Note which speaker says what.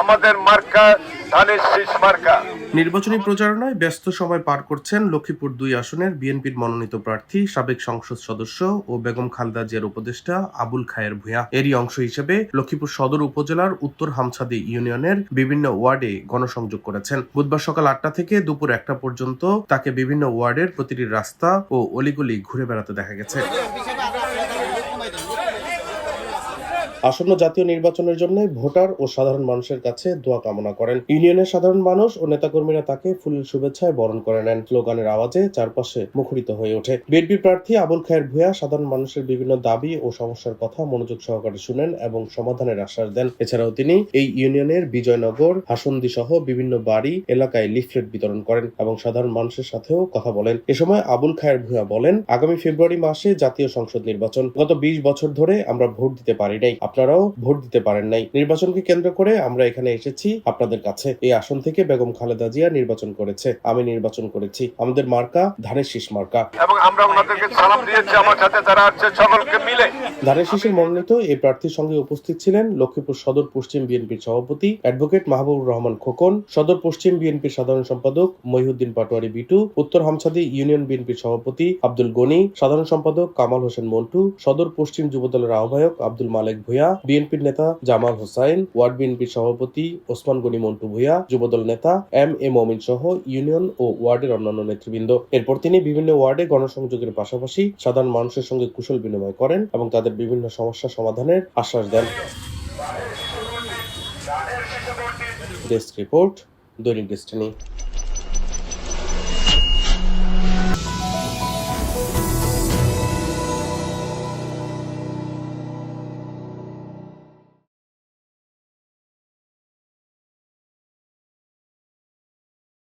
Speaker 1: আমাদের মার্কা, ধানের শীষ মার্কা।
Speaker 2: নির্বাচনী প্রচারণায় ব্যস্ত সময় পার করছেন লক্ষ্মীপুর দুই আসনের বিএনপির মনোনীত প্রার্থী, সাবেক সংসদ সদস্য ও বেগম খালেদা জিয়ার উপদেষ্টা আবুল খায়ের ভূঁইয়া। এরই অংশ হিসেবে লক্ষ্মীপুর সদর উপজেলার উত্তর হামছাদি ইউনিয়নের বিভিন্ন ওয়ার্ডে গণসংযোগ করেছেন। বুধবার সকাল আটটা থেকে দুপুর একটা পর্যন্ত তাকে বিভিন্ন ওয়ার্ডের প্রতিটি রাস্তা ও অলিগলি ঘুরে বেড়াতে দেখা গেছে। আসন্ন জাতীয় নির্বাচনের জন্য ভোটার ও সাধারণ মানুষের কাছে দোয়া কামনা করেন। ইউনিয়নের সাধারণ মানুষ ও নেতাকর্মীরা তাকে ফুলের শুভেচ্ছায় বরণ করে নেন। স্লোগানের আওয়াজে চারপাশে মুখরিত হয়ে ওঠে। বিএনপি প্রার্থী আবুল খায়ের ভূয়া সাধারণ মানুষের বিভিন্ন দাবি ও সমস্যার কথা মনোযোগ সহকারে শুনেন এবং সমাধানের আশ্বাস দেন। এছাড়াও তিনি এই ইউনিয়নের বিজয়নগর হাসন্দি সহ বিভিন্ন বাড়ি, এলাকায় লিফলেট বিতরণ করেন এবং সাধারণ মানুষের সাথেও কথা বলেন। এ সময় আবুল খায়ের ভূয়া বলেন, আগামী ফেব্রুয়ারি মাসে জাতীয় সংসদ নির্বাচন। গত বিশ বছর ধরে আমরা ভোট দিতে পারি নাই। আপনারাও ভোট দিতে পারেন নাই। নির্বাচনকে কেন্দ্র করে আমরা এখানে এসেছি আপনাদের কাছে। এই আসন থেকে বেগম খালেদা জিয়া নির্বাচন করেছে। আমি নির্বাচন করেছি। আমাদের মার্কা ধানের শীষ মার্কা।
Speaker 1: এবং আমরা ওনাদেরকে সালাম দিয়েছি। আমার সাথে যারা আছে, সকলকে মিলে
Speaker 2: ধানের শীষের মনোনীত এই প্রার্থীর সঙ্গে উপস্থিত ছিলেন লক্ষ্মীপুর সদর পশ্চিম বিএনপির সভাপতি অ্যাডভোকেট মাহবুবুর রহমান খোকন, সদর পশ্চিম বিএনপির সাধারণ সম্পাদক মহিউদ্দিন পাটোয়ারি বিটু, উত্তর হামছাদি ইউনিয়ন বিএনপির সভাপতি আব্দুল গনি, সাধারণ সম্পাদক কামাল হোসেন মন্টু, সদর পশ্চিম যুবদলের আহ্বায়ক আব্দুল মালেক ভূঁইয়া, বিএনপির নেতা জামাল হোসাইন, ওয়ার্ড বিএনপির সভাপতি ওসমান গনি মন্টু ভূঁইয়া, যুবদল নেতা এম এ মমিন সহ ইউনিয়ন ও ওয়ার্ডের অন্যান্য নেতৃবৃন্দ। এরপর তিনি বিভিন্ন ওয়ার্ডে গণসংযোগের পাশাপাশি সাধারণ মানুষের সঙ্গে কুশল বিনিময় করেন এবং তাদের বিভিন্ন সমস্যা সমাধানের আশ্বাস দেন। ডেস্ক রিপোর্ট দৈনিক ডেস্টিনি